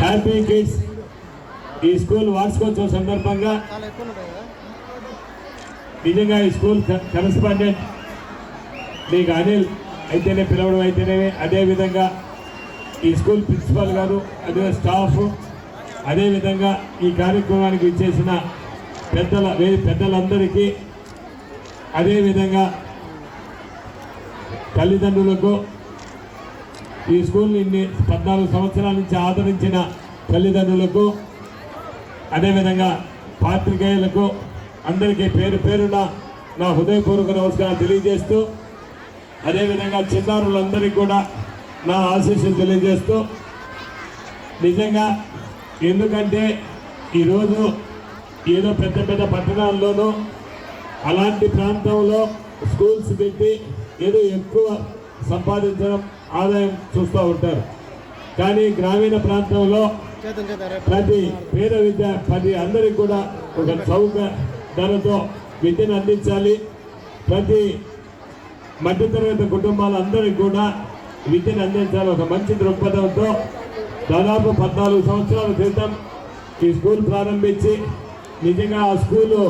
Happy kids ఈ school వార్షికోత్సవం సందర్భంగా నిజంగా ఈ స్కూల్ కరస్పాండెంట్ మీకు అనిల్ అయితేనే పిలవడం అయితేనే అదేవిధంగా ఈ స్కూల్ ప్రిన్సిపాల్ గారు అదే స్టాఫ్ అదేవిధంగా ఈ కార్యక్రమానికి ఇచ్చేసిన పెద్దల పెద్దలందరికీ అదేవిధంగా తల్లిదండ్రులకు ఈ స్కూల్ ఇన్ని పద్నాలుగు సంవత్సరాల నుంచి ఆదరించిన తల్లిదండ్రులకు అదేవిధంగా పాత్రికేయులకు అందరికీ పేరు పేరున నా హృదయపూర్వక నమస్కారం తెలియజేస్తూ అదేవిధంగా చిన్నారులందరికీ కూడా నా ఆశీస్సులు తెలియజేస్తూ నిజంగా ఎందుకంటే ఈరోజు ఏదో పెద్ద పెద్ద పట్టణాల్లోనూ అలాంటి ప్రాంతంలో స్కూల్స్ పెట్టి ఏదో ఎక్కువ సంపాదించడం ఆదాయం చూస్తూ ఉంటారు. కానీ గ్రామీణ ప్రాంతంలో ప్రతి పేద విద్య ప్రతి అందరికి కూడా ఒక చౌక ధరతో విద్యను అందించాలి. ప్రతి మధ్యతరగతి కుటుంబాలందరికీ కూడా విద్యను అందించాలి. ఒక మంచి దృక్పథంతో దాదాపు పద్నాలుగు సంవత్సరాల క్రితం ఈ స్కూల్ ప్రారంభించి నిజంగా ఆ స్కూలు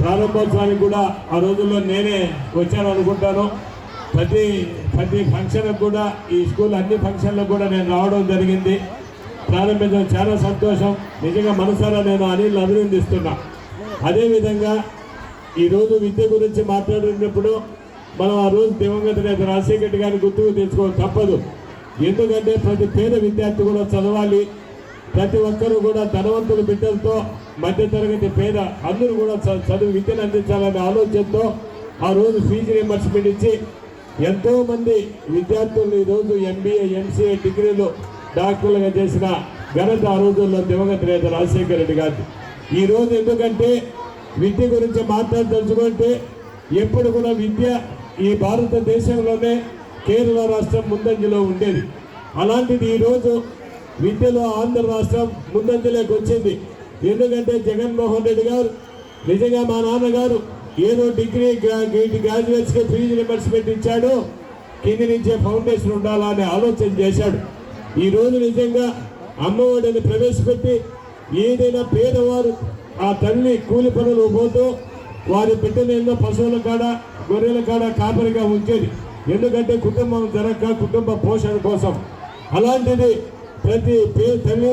ప్రారంభోత్సవానికి కూడా ఆ రోజుల్లో నేనే వచ్చాను అనుకుంటాను ప్రతి ప్రతి ఫంక్షన్కి కూడా ఈ స్కూల్ అన్ని ఫంక్షన్లకు కూడా నేను రావడం జరిగింది. ప్రారంభించడం చాలా సంతోషం. నిజంగా మనసారా నేను అనిల్ అభినందిస్తున్నా. అదేవిధంగా ఈరోజు విద్య గురించి మాట్లాడినప్పుడు మనం ఆ రోజు దివంగత నేత రాజశేఖర రెడ్డి గారిని గుర్తుకు తెచ్చుకోవడం తప్పదు. ఎందుకంటే ప్రతి పేద విద్యార్థి కూడా చదవాలి. ప్రతి ఒక్కరూ కూడా ధనవంతుల బిడ్డలతో మధ్యతరగతి పేద అందరూ కూడా చదువు విద్యను అందించాలనే ఆలోచనతో ఆ రోజు ఫీజు రియంబర్స్మెంట్ ఇచ్చి ఎంతో మంది విద్యార్థులు ఈరోజు ఎంబీఏ ఎంసీఏ డిగ్రీలు డాక్టర్లుగా చేసిన ఘనత ఆ రోజుల్లో దివంగత నేత రాజశేఖర రెడ్డి గారు ఈరోజు ఎందుకంటే విద్య గురించి మాట్లాడదలుచుకుంటే ఎప్పుడు కూడా విద్య ఈ భారతదేశంలోనే కేరళ రాష్ట్రం ముందంజలో ఉండేది. అలాంటిది ఈరోజు విద్యలో ఆంధ్ర రాష్ట్రం ముందంజలోకి వచ్చింది. ఎందుకంటే జగన్మోహన్ రెడ్డి గారు నిజంగా మా నాన్నగారు ఏదో డిగ్రీ గ్రాడ్యుయేట్స్కి ఫీజు రిమర్స్మెంట్ ఇచ్చాడు కింది నుంచే ఫౌండేషన్ ఉండాలా అనే ఆలోచన చేశాడు. ఈ రోజు నిజంగా అమ్మఒడిని ప్రవేశపెట్టి ఏదైనా పేదవారు ఆ తల్లి కూలి పనులు పోతూ వారి బిడ్డలు ఎన్నో పశువుల కాడ గొర్రెల కాడ కాపరిగా ఉంచేది. ఎందుకంటే కుటుంబం జరగక కుటుంబ పోషణ కోసం. అలాంటిది ప్రతి తల్లి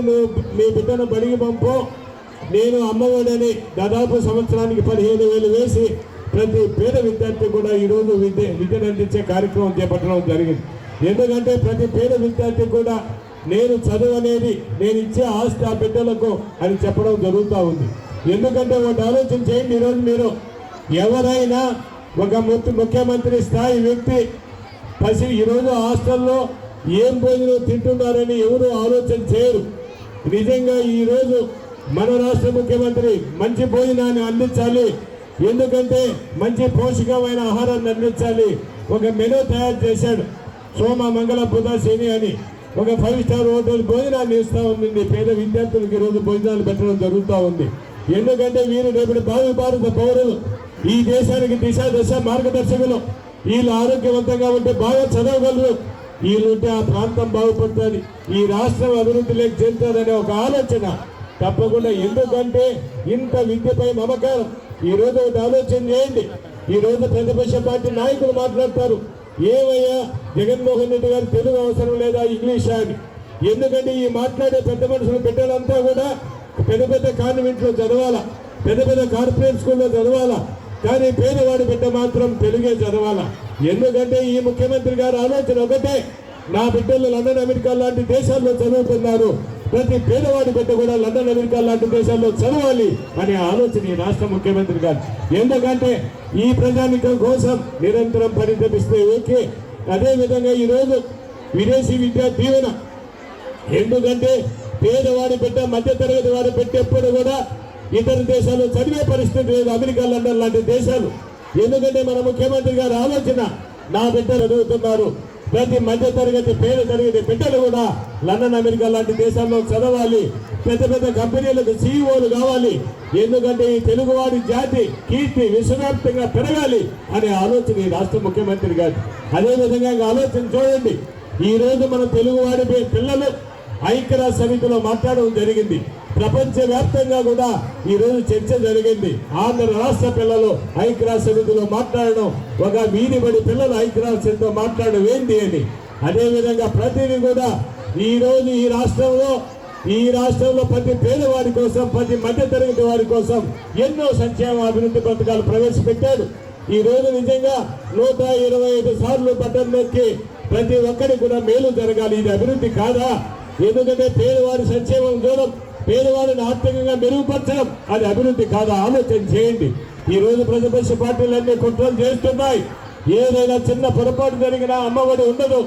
మీ బిడ్డను బడికి పంపు. నేను అమ్మఒడని దాదాపు సంవత్సరానికి పదిహేను వేలు వేసి ప్రతి పేద విద్యార్థి కూడా ఈరోజు విద్య విద్యను అందించే కార్యక్రమం చేపట్టడం జరిగింది. ఎందుకంటే ప్రతి పేద విద్యార్థి కూడా నేను చదువు అనేది నేను ఇచ్చే ఆస్తి ఆ బిడ్డలకు అని చెప్పడం జరుగుతూ ఉంది. ఎందుకంటే ఒకటి ఆలోచన చేయండి ఈరోజు మీరు ఎవరైనా ఒక ముఖ్యమంత్రి స్థాయి వ్యక్తి పసి ఈరోజు హాస్టల్లో ఏం భోజనం తింటున్నారని ఎవరు ఆలోచన చేయరు. నిజంగా ఈరోజు మన రాష్ట్ర ముఖ్యమంత్రి మంచి భోజనాన్ని అందించాలి. ఎందుకంటే మంచి పోషకమైన ఆహారాన్ని అందించాలి. ఒక మెనూ తయారు చేశాడు. సోమ మంగళ బుధ శని అని. ఒక ఫైవ్ స్టార్ హోటల్ భోజనాన్ని ఇస్తూ ఉంది పేద విద్యార్థులకు ఈరోజు భోజనాలు పెట్టడం జరుగుతూ ఉంది. ఎందుకంటే వీరు రేపటి భావి భారత పౌరులు. ఈ దేశానికి దిశ దశ మార్గదర్శకులు. వీళ్ళు ఆరోగ్యవంతంగా ఉంటే బాగా చదవగలరు. వీళ్ళుంటే ఆ ప్రాంతం బాగుపడుతుంది. ఈ రాష్ట్రం అభివృద్ధిలోకి చెందుతుందనే ఒక ఆలోచన. తప్పకుండా ఎందుకంటే ఇంత విద్యపై మమకారం. ఈ రోజు ఒకటి ఆలోచన చేయండి. ఈ రోజు ప్రతిపక్ష పార్టీ నాయకులు మాట్లాడతారు. ఏమయ్యా జగన్మోహన్ రెడ్డి గారు తెలుగు అవసరం లేదా ఇంగ్లీషా అని? ఎందుకంటే ఈ మాట్లాడే పెద్ద మనుషులు బిడ్డలంతా కూడా పెద్ద పెద్ద కాన్వెంట్లో చదవాలా? పెద్ద పెద్ద కార్పొరేట్ స్కూల్లో చదవాలా? కానీ పేదవాడి బిడ్డ మాత్రం తెలుగే చదవాలా? ఎందుకంటే ఈ ముఖ్యమంత్రి గారు ఆలోచన ఒకటే. నా బిడ్డలు లండన్ అమెరికా లాంటి దేశాల్లో చదువుతున్నారు. ప్రతి పేదవాడి బిడ్డ కూడా లండన్ అమెరికా లాంటి దేశాల్లో చదవాలి అనే ఆలోచన ఈ రాష్ట్ర ముఖ్యమంత్రి గారు. ఎందుకంటే ఈ ప్రజానికం కోసం నిరంతరం పరితపిస్తే ఓకే. అదేవిధంగా ఈరోజు విదేశీ విద్యా దీవెన. ఎందుకంటే పేదవాడి బిడ్డ మధ్యతరగతి వాడి బిడ్డ ఎప్పుడు కూడా ఇతర దేశాల్లో చదివే పరిస్థితి లేదు. అమెరికా లండన్ లాంటి దేశాలు. ఎందుకంటే మన ముఖ్యమంత్రి గారి ఆలోచన నా బిడ్డ చదువుతున్నారు ప్రతి మధ్య తరగతి పేద తరగతి బిడ్డలు కూడా లండన్ అమెరికా లాంటి దేశాల్లో చదవాలి. పెద్ద పెద్ద కంపెనీలకు సీఈఓలు కావాలి. ఎందుకంటే ఈ తెలుగువాడి జాతి కీర్తి విశ్వవ్యాప్తంగా పెరగాలి అనే ఆలోచన ఈ రాష్ట్ర ముఖ్యమంత్రి గారు. అదేవిధంగా ఆలోచన చూడండి. ఈ రోజు మన తెలుగువాడి పిల్లలు ఐక్యరాజ్య సమితిలో మాట్లాడడం జరిగింది. ప్రపంచవ్యాప్తంగా కూడా ఈ రోజు చర్చ జరిగింది. ఆంధ్ర రాష్ట్ర పిల్లలు ఐక్యరాజ్య సమితిలో మాట్లాడడం ఒక వీధి బడి పిల్లలు ఐక్యరాజ్య సమితితో మాట్లాడడం ఏంటి అని. అదేవిధంగా ప్రతిదీ కూడా ఈ రోజు ఈ రాష్ట్రంలో ఈ రాష్ట్రంలో ప్రతి పేదవారి కోసం ప్రతి మధ్య తరగతి వారి కోసం ఎన్నో సంక్షేమ అభివృద్ధి పథకాలు ప్రవేశపెట్టాడు ఈ రోజు నిజంగా నూట ఇరవై ఐదు సార్లు బటన్ నొక్కి ప్రతి ఒక్కరికి కూడా మేలు జరగాలి. ఇది అభివృద్ధి కాదా? ఎందుకంటే పేదవారి సంక్షేమం చూడడం పేదవారిని ఆర్థికంగా మెరుగుపరచడం అది అభివృద్ధి కాదా. ఆలోచన చేయండి. ఈ రోజు ప్రతిపక్ష పార్టీలన్నీ కుట్రలు చేస్తున్నాయి. ఏదైనా చిన్న పొరపాటు జరిగినా అమ్మఒడి ఉండదు.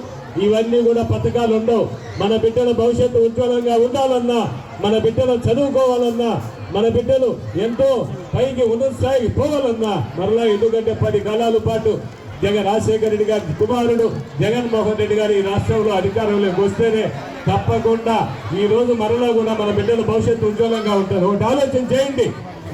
ఇవన్నీ కూడా పథకాలు ఉండవు. మన బిడ్డల భవిష్యత్తు ఉజ్వలంగా ఉండాలన్నా మన బిడ్డలు చదువుకోవాలన్నా మన బిడ్డలు ఎంతో పైకి ఉన్నత స్థాయికి పోవాలన్నా మరలా ఎందుకంటే పది కాలాల పాటు జగన్ రాజశేఖర రెడ్డి గారి కుమారుడు జగన్మోహన్ రెడ్డి గారు ఈ రాష్ట్రంలో అధికారంలోకి వస్తేనే తప్పకుండా ఈ రోజు మరలా కూడా మన బిడ్డల భవిష్యత్తు ఉజ్వలంగా ఉంటారు ఒకటి ఆలోచన చేయండి.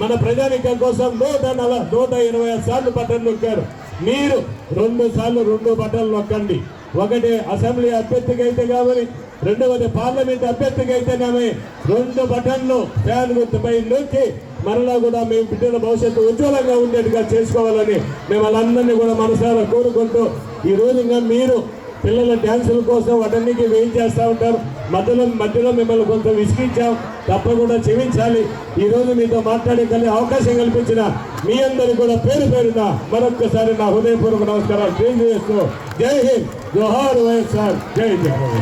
మన ప్రజానికం కోసం నూట నల నూట ఇరవై ఐదు సార్లు బటన్ నొక్కారు. మీరు రెండు సార్లు రెండు బటన్లు నొక్కండి. ఒకటి అసెంబ్లీ అభ్యర్థికి అయితే కావాలి. రెండవది పార్లమెంట్ అభ్యర్థికి అయితేనేమి రెండు బటన్లు ఫ్యాన్ గుర్తుపై నొక్కి మరలా కూడా మేము బిడ్డల భవిష్యత్తు ఉజ్వలంగా ఉండేట్టుగా చేసుకోవాలని మేము వాళ్ళందరినీ కూడా మనసారా కోరుకుంటూ ఈ రోజు ఇంకా మీరు పిల్లల డ్యాన్సుల కోసం వాటన్నిటికీ వెయిట్ చేస్తూ ఉంటారు. మధ్యలో మధ్యలో మిమ్మల్ని కొంత విసిగించాం. తప్పకుండా క్షమించాలి. ఈ రోజు మీతో మాట్లాడే కలిగే అవకాశం కల్పించిన మీ అందరికీ కూడా పేరు పేరున మరొక్కసారి నా హృదయపూర్వక నమస్కారాలు తెలియజేస్తూ జై హింద్. జోహార్ వైఎస్ఆర్. జై జగన్